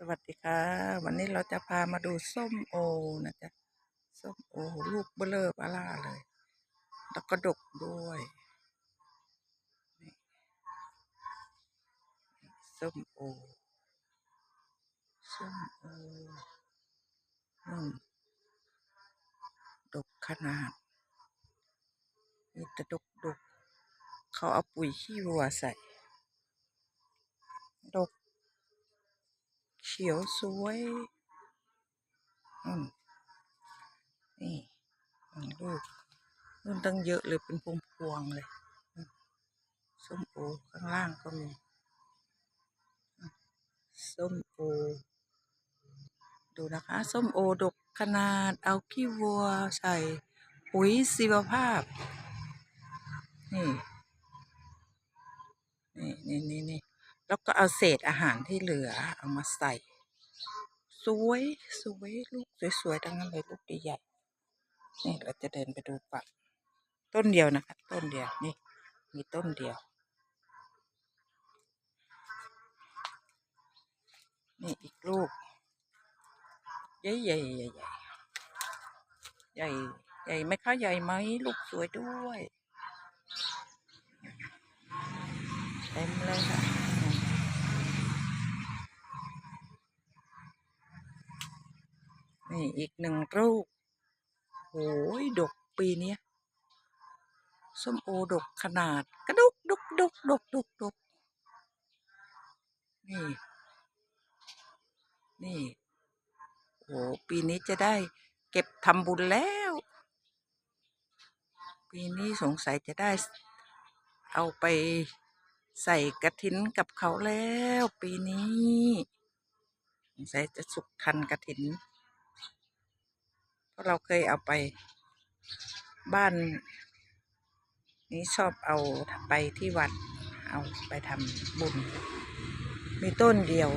สวัสดีค่ะ วันนี้เราจะพามาดูส้มโอนะจ๊ะส้มโอลูกเบลอเบล่าเลย แล้วก็ดกด้วยส้มโอส้มโออืมดกขนาดมีแต่ดกดกเขาเอาปุ๋ยขี้วัวใส่ ดก เขียวสวยอืมนี่อืมลูกนู่นตั้งเยอะเลยเป็นพวงพวงๆเลยส้มโอข้างล่างก็มีส้มโอ ดูนะคะ ส้มโอดกขนาดเอาขี้วัวใส่ปุ๋ยชีวภาพ นี่ นี่นี่นี่ แล้วก็เอาเศษอาหารที่เหลือเอามาใส่ สวยสวยลูกสวยๆทั้งนั้นเลยลูกใหญ่ๆนี่เราจะเดินไปดูปักต้นเดียวนะคะ ต้นเดียวนี่ มีต้นเดียว นี่อีกลูก ใหญ่ใหญ่ใหญ่ใหญ่ใหญ่ใหญ่ไหมคะใหญ่ไหมลูกสวยด้วยเต็มเลยค่ะ นี่อีกหนึ่งลูกโอ้ยดกปีเนี้ยส้มโอดกขนาดกระดกดกดกดกดกดกนี่ นี่โอ้ปีนี้จะได้เก็บทำบุญแล้ว ปีนี้สงสัยจะได้เอาไปใส่กระถินกับเขาแล้ว ปีนี้สงสัยจะสุกทันกระถิน ราะเราเคยเอาไป บ้าน นี้ชอบเอาไปที่วัด เอาไปทำบุญ มีต้นเดียว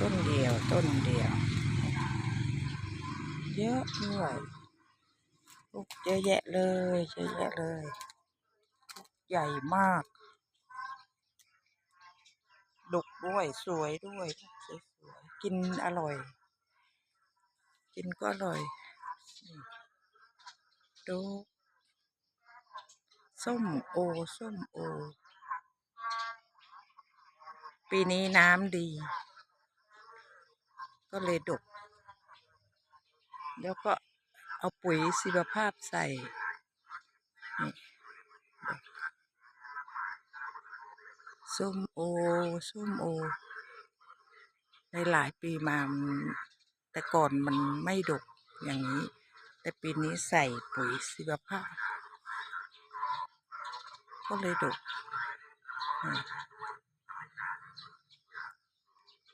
ต้นเดียว ต้นเดียว เยอะด้วยลูกเยอะแยะเลยเยอะแยะเลยลูกใหญ่มากดกด้วยสวยด้วยสวยๆกินอร่อย กินก็อร่อย ดู ส้มโอ ส้มโอ ปีนี้น้ำดี ก็เลยดก แล้วก็เอาปุ๋ยชีวภาพใส่ นี่ส้มโอ ส้มโอ ในหลายปีมา แต่ก่อนมันไม่ดกอย่างนี้ แต่ปีนี้ใส่ปุ๋ยชีบภาพ ก็เลยดก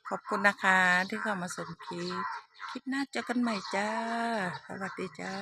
ขอบคุณนะคะที่เข้ามาสมคลิป คลิปหน้าเจอกันใหม่จ้า สวัสดีจ้า